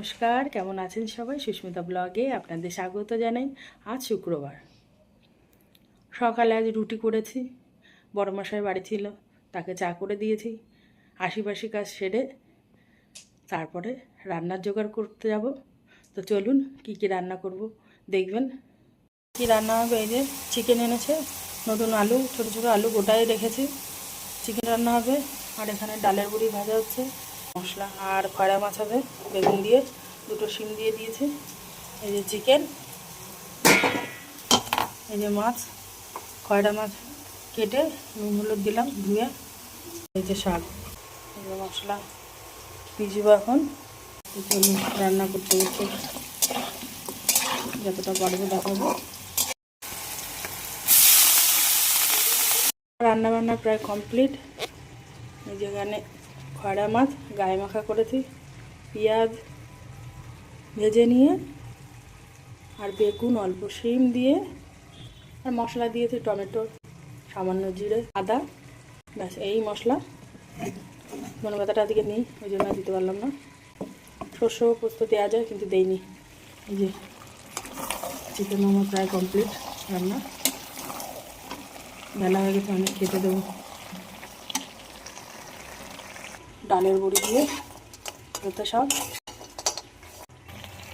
নমস্কার, কেমন আছেন সবাই? সুস্মিতা ব্লগে আপনাদের স্বাগত জানাই। আজ শুক্রবার। সকালে আজ রুটি করেছি বড় মশাই বাড়ি ছিল, তাকে চা করে দিয়েছি। আশিপাশি কাজ সেরে তারপরে রান্নার জোগাড় করতে যাব। তো চলুন, কি কি রান্না করব দেখবেন। কি রান্না হবে? এই যে চিকেন এনেছে, নতুন আলু, ছোটো ছোটো আলু গোটাই রেখেছি। চিকেন রান্না হবে, আর এখানে ডালের বুড়ি ভাজা হচ্ছে। মশলা আর কড়া মাছ হবে বেগুন দিয়ে, দুটো শিম দিয়ে দিয়েছি, এই যে চিকেন এই যে মাছ কয়টা মাছ কেটে নুন হলুদ দিলাম, ধুয়ে, এই যে শাক, এই যে মশলা, ভিজবো এখন রান্না করতে করতে যতটা পারব দেখাবো। রান্না বান্না প্রায় কমপ্লিট এই যেখানে খয়রা মাছ, গায়ে মাখা করেছি। পেঁয়াজ ভেজে নিয়ে আর বেগুন, অল্প শিম দিয়ে আর মশলা দিয়েছি, টমেটো, সামান্য জিরে, আদা। ব্যাস, এই মশলা। মনে কথাটা আজকে নিই, ওই জন্য দিতে পারলাম না। শস্য পোস্ত দেওয়া যায়, কিন্তু দেইনি। এই যে চিকেন মোমো প্রায় কমপ্লিট রান্না। বেলা হয়ে গেছে অনেক খেতে দেবো। ডালের বড়ি দিয়ে পেঁপে শাক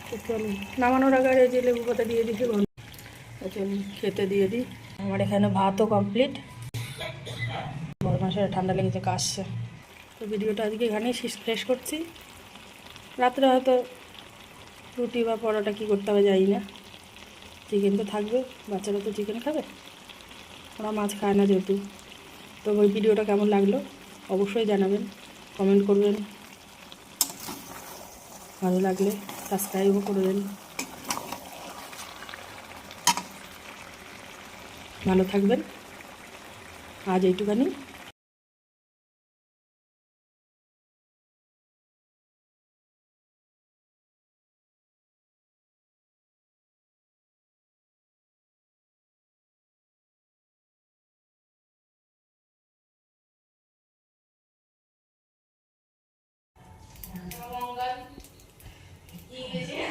তো চলুন নামানোর আগে এই যে লেবু পাতা দিয়ে তো চলুন খেতে দিয়ে দিই। আমার এখানে ভাতও কমপ্লিট বড় মাসের ঠান্ডা লেগেছে কাশছে। তো ভিডিওটা আজকে এখানেই শেষ করছি। রাত্রে হয়তো রুটি বা পরোটা কী করতে হবে জানি না। চিকেন তো থাকবে বাচ্চারা তো চিকেন খাবে। ওরা মাছ খায় না যেহেতু। তো ওই ভিডিওটা কেমন লাগল অবশ্যই জানাবেন। কমেন্ট করবেন। ভালো লাগলে সাবস্ক্রাইবও করবেন ভালো থাকবেন। আজ এইটুখানি। 嗯，我们一个劲。